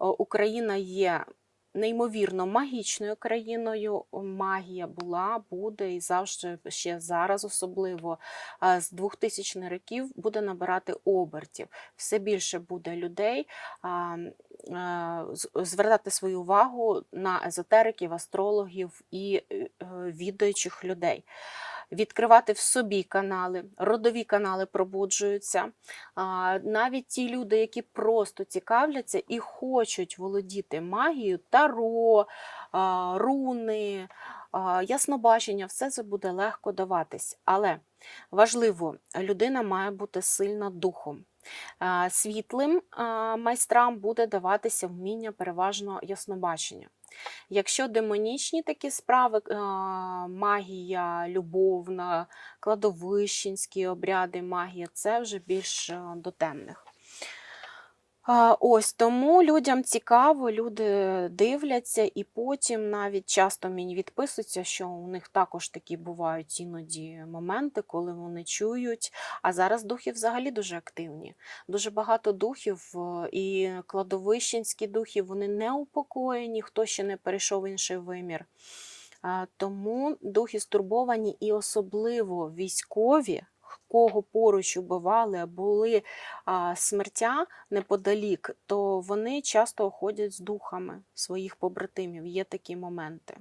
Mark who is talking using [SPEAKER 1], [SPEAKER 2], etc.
[SPEAKER 1] Україна є неймовірно магічною країною. Магія була, буде і завжди ще зараз, особливо з 2000 років, буде набирати обертів. Все більше буде людей з- звертати свою увагу на езотериків, астрологів і е, е, відаючих людей. Відкривати в собі канали, родові канали пробуджуються. Навіть ті люди, які просто цікавляться і хочуть володіти магією, таро, руни, яснобачення, все це буде легко даватись. Але важливо, людина має бути сильна духом. Світлим майстрам буде даватися вміння переважно яснобачення. Якщо демонічні такі справи, магія любовна, кладовищенські обряди, магія, це вже більш е, до темних. Ось тому людям цікаво, люди дивляться, і потім навіть часто мені відписуються, що у них також такі бувають іноді моменти, коли вони чують. А зараз духи взагалі дуже активні. Дуже багато духів, е, і кладовищенські духи, вони не упокоєні, хто ще не перейшов в інший вимір. Тому духи стурбовані і особливо військові, кого поруч убивали, або були смертя неподалік, то вони часто ходять з духами своїх побратимів. Є такі моменти.